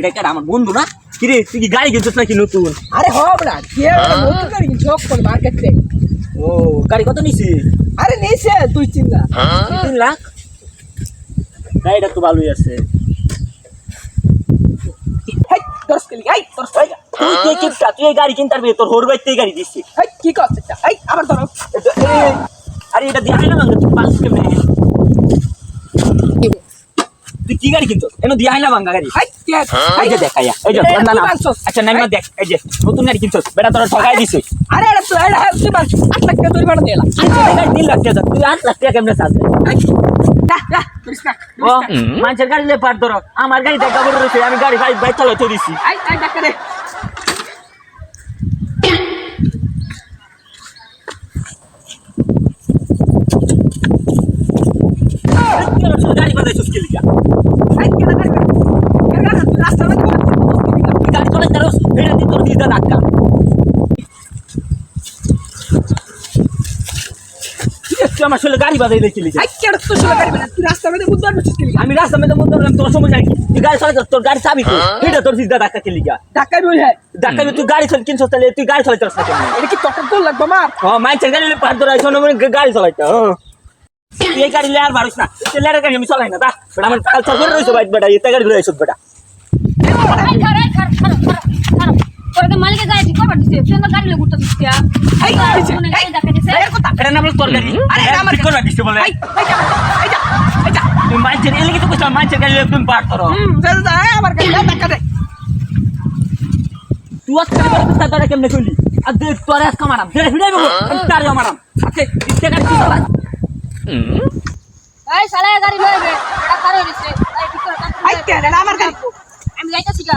এটা কেন আমার বন্ধু না? কিরে তুই কি গাড়ি কিনছিস নাকি নতুন? আরে হবে না কে নতুন গাড়ি জব করে মার্কেটে। ও গাড়ি কত নিছি আরে নিছে তুই চিন্তা তিন লাখ? গাড়িটা তো ভালোই আছে। গাড়ি তোর হোর বাইতে গাড়ি দিচ্ছি কি করছ আবার ধরো। আরে এটা দিয়ে না তুই কি গাড়ি কিনতো এনে দিয়া হয় না ভাঙা গাড়ি এই যে দেখ আইয়া এই যে এই, না না আচ্ছা নাইমা দেখ এই যে নতুন গাড়ি কিনছস। বেটা তোরা ঠকাই দিছে আরে এটা তুই এটা তুই বাস। আট লাখ টাকা তোর বাড়া দিলা এই গাড়ি তিন লাখ টাকা তুই আট লাখ টাকা কেমনে চাস? ও মানুষের গাড়ি লে পার ধরো। আমার গাড়ি দেখা বড় রয়েছে আমি গাড়ি বাইক চালাই চালাতে দিছি আই ডাক্তার রে গাড়ি বাজাইছিস কি লিগা এই কেন গাড়ি কেন গাড়ি তুই রাস্তার মধ্যে তুই গাড়ি চালাতে রস এটা দিয়ে তোর দিয়ে ধাক্কা তুই আমার শরীরে গাড়ি বাজাই দেখি লিগা এই কেন তুই শুনে গাড়ি বানা তুই রাস্তার মধ্যে বুদ্ধ আনছিস কি আমি রাস্তার মধ্যে মধ্যে বললাম তোর সময় নাই তুই গাড়ি চালাতে তোর গাড়ি চাবি কই এটা তোর সিধা ধাক্কা কে লিগা ঢাকায় বই হ্যাঁ ধাক্কা তুই গাড়ি চাল কিনছস তাহলে তুই গাড়ি চালাতে রস না কেন এটা কি টকর তোর লাগবে আমার ও মানুষের গাড়ি পার ধরে আইছো না মানে গাড়ি চালাইতে হ্যাঁ তুই এই গাড়ি লে আর পারিস না তুই লেয়ার গাড়ি আমি চালাই না তা বেটা আমার কাল চল করে রইছো বাইক বেটা এতে গাড়ি লই আইছো বেটা তো মালিকের গাড়ি ঠিক করবার দিছে, তুই গাড়ি লইয়া ঘুরতাছিস কে? এই, দেখা দিছে? এই কথা এটা না বলে তোর গাড়ি? আরে, আমার ঠিক করে দিছে বলে। এই এই যা এই যা এই যা। তুই মানুষের এলে কি তো কইছ মানুষের গাড়ি লই তুমি পার করো। হুম যা যা আমার গাড়ি যা দে। তুই আজকে করে কেমনে কইলি আর দে তোর আজকে মারাম। দে ভিড়াই বলো আমি তারে মারাম। গাড়ি এই শালা এটা। এই ঠিক করে, আমার গাড়ি? আমি যাইতাছি গা।